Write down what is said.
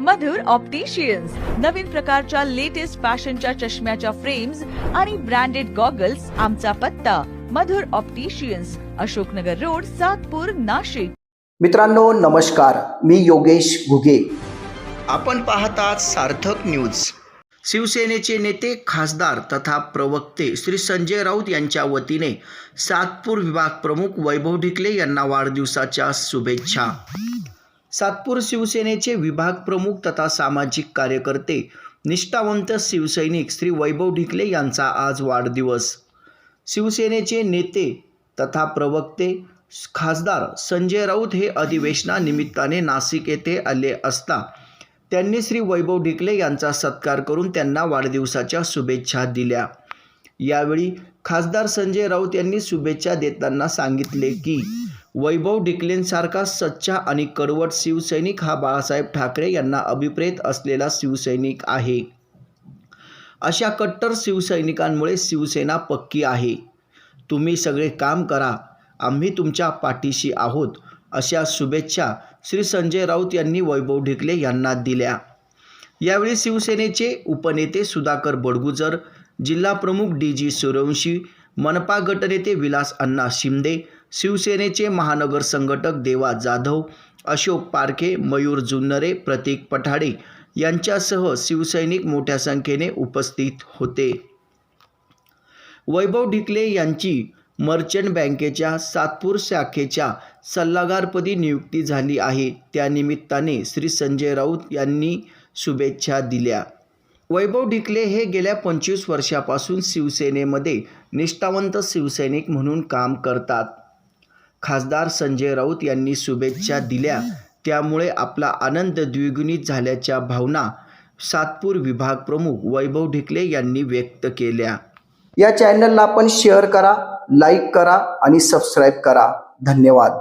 मधुर opticians नवीन प्रकारच्या latest फॅशनच्या चष्म्याच्या फ्रेम्स आणि ब्रँडेड गॉगल्स आमचा पत्ता. Madhur opticians Ashoknagar road Satpur Nashik. मित्रांनो नमस्कार. मी योगेश घुगे. आपण पाहतात सार्थक न्यूज शिवसेनेचे नेते खासदार तथा प्रवक्ते श्री संजय राऊत यांच्या वतीने सातपूर विभाग प्रमुख वैभव ढिकले यांना वाढदिवसाच्या शुभेच्छा. सातपूर शिवसेनेचे विभाग प्रमुख तथा सामाजिक कार्यकर्ते निष्ठावंत शिवसैनिक श्री वैभव ढिकले यांचा आज वाढदिवस. शिवसेनेचे नेते तथा प्रवक्ते खासदार संजय राऊत हे अधिवेशनानिमित्ताने नाशिक येथे आले असता त्यांनी श्री वैभव ढिकले यांचा सत्कार करून त्यांना वाढदिवसाच्या शुभेच्छा दिल्या. यावेळी खासदार संजय राऊत यांनी शुभेच्छा देताना सांगितले की वैभव डिकलेनसारखा सच्चा आणि कडवट शिवसैनिक हा बाळासाहेब ठाकरे यांना अभिप्रेत असलेला शिवसैनिक आहे. अशा कट्टर शिवसैनिकांमुळे शिवसेना पक्की आहे. तुम्ही सगळे काम करा. आम्ही तुमच्या पाठीशी आहोत अशा शुभेच्छा श्री संजय राऊत यांनी वैभव ढिकले यांना दिल्या. यावेळी शिवसेनेचे उपनेते सुधाकर बडगुजर जिल्हाप्रमुख डी जी सूर्यवंशी मनपा गटनेते विलास अण्णा शिंदे शिवसेनेचे महानगर संघटक देवा जाधव अशोक पारखे मयूर जुन्नरे प्रतीक पठाडे यांच्यासह शिवसैनिक मोठ्या संख्येने उपस्थित होते. वैभव ढिकले यांची मर्चंट बँकेच्या सातपूर शाखेच्या सल्लागारपदी नियुक्ती झाली आहे. त्यानिमित्ताने श्री संजय राऊत यांनी शुभेच्छा दिल्या. वैभव ढिकले हे गेल्या पंचवीस वर्षापासून शिवसेनेमध्ये निष्ठावंत शिवसैनिक म्हणून काम करतात. खासदार संजय राऊत यांनी शुभेच्छा दिल्या. त्यामुळे आपला आनंद द्विगुणित झाल्याच्या भावना सातपूर विभाग प्रमुख वैभव ढिकले यांनी व्यक्त केल्या. या चॅनलला आपण शेअर करा लाईक करा आणि सबस्क्राईब करा. धन्यवाद.